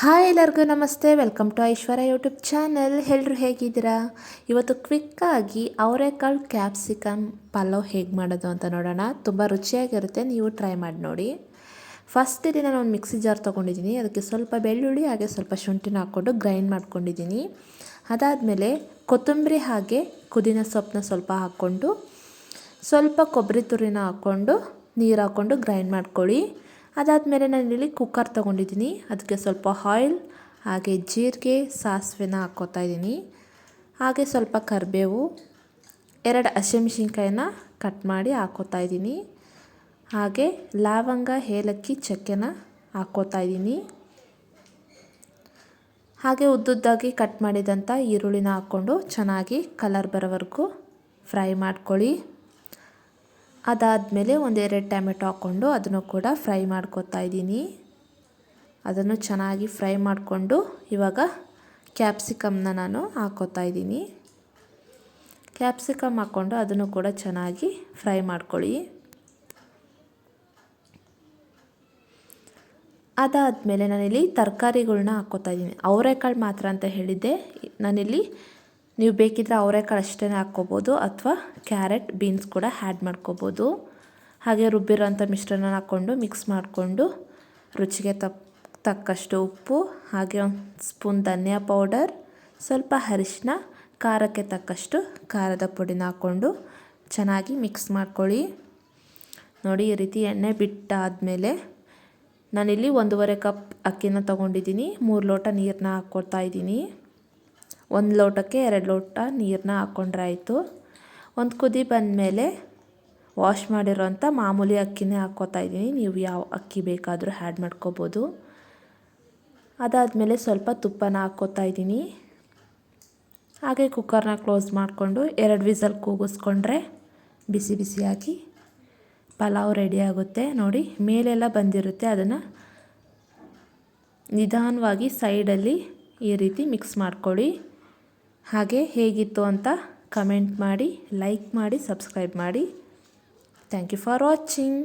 Hi ಎಲ್ಲರಿಗೂ ನಮಸ್ತೆ. Welcome to Aishwarya YouTube channel ಎಲ್ಲರೂ ಹೇಗಿದ್ದೀರಾ? ಇವತ್ತು ಕ್ವಿಕ್ಕಾಗಿ ಅವರೆಕಾಳು ಕ್ಯಾಪ್ಸಿಕಮ್ ಪಲಾವ್ ಹೇಗೆ ಮಾಡೋದು ಅಂತ ನೋಡೋಣ. ತುಂಬ ರುಚಿಯಾಗಿರುತ್ತೆ. ನೀವು ಟ್ರೈ ಮಾಡಿ ನೋಡಿ. ಫಸ್ಟ್ ಇಲ್ಲಿ ನಾನು ಒಂದು ಮಿಕ್ಸಿ ಜಾರ್ ತೊಗೊಂಡಿದ್ದೀನಿ. ಅದಕ್ಕೆ ಸ್ವಲ್ಪ ಬೆಳ್ಳುಳ್ಳಿ ಹಾಗೆ ಸ್ವಲ್ಪ ಶುಂಠಿನ ಹಾಕ್ಕೊಂಡು ಗ್ರೈಂಡ್ ಮಾಡ್ಕೊಂಡಿದ್ದೀನಿ. ಅದಾದಮೇಲೆ ಕೊತ್ತಂಬರಿ ಹಾಗೆ ಕುದಿನ ಸೊಪ್ಪನ್ನ ಸ್ವಲ್ಪ ಹಾಕ್ಕೊಂಡು ಸ್ವಲ್ಪ ಕೊಬ್ಬರಿ ತುರಿನ ಹಾಕ್ಕೊಂಡು ನೀರು ಹಾಕ್ಕೊಂಡು ಗ್ರೈಂಡ್ ಮಾಡ್ಕೊಳ್ಳಿ. ಅದಾದಮೇಲೆ ನಾನಿಲ್ಲಿ ಕುಕ್ಕರ್ ತೊಗೊಂಡಿದ್ದೀನಿ. ಅದಕ್ಕೆ ಸ್ವಲ್ಪ ಆಯಿಲ್ ಹಾಗೆ ಜೀರಿಗೆ, ಸಾಸಿವೆನ ಹಾಕ್ಕೋತಾ ಇದ್ದೀನಿ. ಹಾಗೆ ಸ್ವಲ್ಪ ಕರಿಬೇವು, ಎರಡು ಹಸಿಮೆಣ್ಸಿನ್ಕಾಯಿನ ಕಟ್ ಮಾಡಿ ಹಾಕ್ಕೋತಾ ಇದ್ದೀನಿ. ಹಾಗೆ ಲವಂಗ, ಏಲಕ್ಕಿ, ಚಕ್ಕೆನ ಹಾಕ್ಕೋತಾ ಇದ್ದೀನಿ. ಹಾಗೆ ಉದ್ದುದ್ದಾಗಿ ಕಟ್ ಮಾಡಿದಂಥ ಈರುಳ್ಳಿನ ಹಾಕ್ಕೊಂಡು ಚೆನ್ನಾಗಿ ಕಲರ್ ಬರೋವರೆಗೂ ಫ್ರೈ ಮಾಡ್ಕೊಳ್ಳಿ. ಅದಾದಮೇಲೆ ಒಂದೆರಡು ಟೊಮೆಟೊ ಹಾಕ್ಕೊಂಡು ಅದನ್ನು ಕೂಡ ಫ್ರೈ ಮಾಡ್ಕೊತಾ ಇದ್ದೀನಿ. ಅದನ್ನು ಚೆನ್ನಾಗಿ ಫ್ರೈ ಮಾಡಿಕೊಂಡು ಇವಾಗ ಕ್ಯಾಪ್ಸಿಕಮ್ನ ನಾನು ಹಾಕೋತಾ ಇದ್ದೀನಿ. ಕ್ಯಾಪ್ಸಿಕಮ್ ಹಾಕ್ಕೊಂಡು ಅದನ್ನು ಕೂಡ ಚೆನ್ನಾಗಿ ಫ್ರೈ ಮಾಡ್ಕೊಳ್ಳಿ. ಅದಾದಮೇಲೆ ನಾನಿಲ್ಲಿ ತರಕಾರಿಗಳ್ನ ಹಾಕ್ಕೋತಾ ಇದ್ದೀನಿ. ಅವರೆಕಾಳು ಮಾತ್ರ ಅಂತ ಹೇಳಿದ್ದೆ. ನಾನಿಲ್ಲಿ ನೀವು ಬೇಕಿದ್ದರೆ ಅವರೆಕಾಳು ಅಷ್ಟೇ ಹಾಕ್ಕೋಬೋದು ಅಥವಾ ಕ್ಯಾರೆಟ್, ಬೀನ್ಸ್ ಕೂಡ ಆ್ಯಡ್ ಮಾಡ್ಕೋಬೋದು. ಹಾಗೆ ರುಬ್ಬಿರೋಂಥ ಮಿಶ್ರಣ ಹಾಕ್ಕೊಂಡು ಮಿಕ್ಸ್ ಮಾಡಿಕೊಂಡು ರುಚಿಗೆ ತಪ್, ತಕ್ಕಷ್ಟು ಉಪ್ಪು, ಹಾಗೆ ಒಂದು ಸ್ಪೂನ್ ಧನಿಯಾ ಪೌಡರ್, ಸ್ವಲ್ಪ ಅರಿಶಿನ, ಖಾರಕ್ಕೆ ತಕ್ಕಷ್ಟು ಖಾರದ ಪುಡಿನ ಹಾಕ್ಕೊಂಡು ಚೆನ್ನಾಗಿ ಮಿಕ್ಸ್ ಮಾಡ್ಕೊಳ್ಳಿ. ನೋಡಿ, ಈ ರೀತಿ ಎಣ್ಣೆ ಬಿಟ್ಟಾದಮೇಲೆ ನಾನಿಲ್ಲಿ ಒಂದೂವರೆ ಕಪ್ ಅಕ್ಕಿನ ತೊಗೊಂಡಿದ್ದೀನಿ. ಮೂರು ಲೋಟ ನೀರನ್ನ ಹಾಕ್ಕೊಳ್ತಾ ಇದ್ದೀನಿ. ಒಂದು ಲೋಟಕ್ಕೆ ಎರಡು ಲೋಟ ನೀರನ್ನ ಹಾಕ್ಕೊಂಡ್ರೆ ಆಯಿತು. ಒಂದು ಕುದಿ ಬಂದಮೇಲೆ ವಾಶ್ ಮಾಡಿರೋಂಥ ಮಾಮೂಲಿ ಅಕ್ಕಿನೇ ಹಾಕ್ಕೋತಾ ಇದ್ದೀನಿ. ನೀವು ಯಾವ ಅಕ್ಕಿ ಬೇಕಾದರೂ ಆ್ಯಡ್ ಮಾಡ್ಕೋಬೋದು. ಅದಾದಮೇಲೆ ಸ್ವಲ್ಪ ತುಪ್ಪನ ಹಾಕ್ಕೋತಾ ಇದ್ದೀನಿ. ಹಾಗೆ ಕುಕ್ಕರ್ನ ಕ್ಲೋಸ್ ಮಾಡಿಕೊಂಡು ಎರಡು ವಿಸಲ್ ಕೂಗಿಸ್ಕೊಂಡ್ರೆ ಬಿಸಿ ಬಿಸಿಯಾಗಿ ಪಲಾವ್ ರೆಡಿ ಆಗುತ್ತೆ. ನೋಡಿ, ಮೇಲೆಲ್ಲ ಬಂದಿರುತ್ತೆ. ಅದನ್ನು ನಿಧಾನವಾಗಿ ಸೈಡಲ್ಲಿ ಈ ರೀತಿ ಮಿಕ್ಸ್ ಮಾಡ್ಕೊಳ್ಳಿ. ಹಾಗೆ ಹೇಗಿತ್ತು ಅಂತ ಕಮೆಂಟ್ ಮಾಡಿ ಲೈಕ್ ಮಾಡಿ ಸಬ್ಸ್ಕ್ರೈಬ್ ಮಾಡಿ. Thank you for watching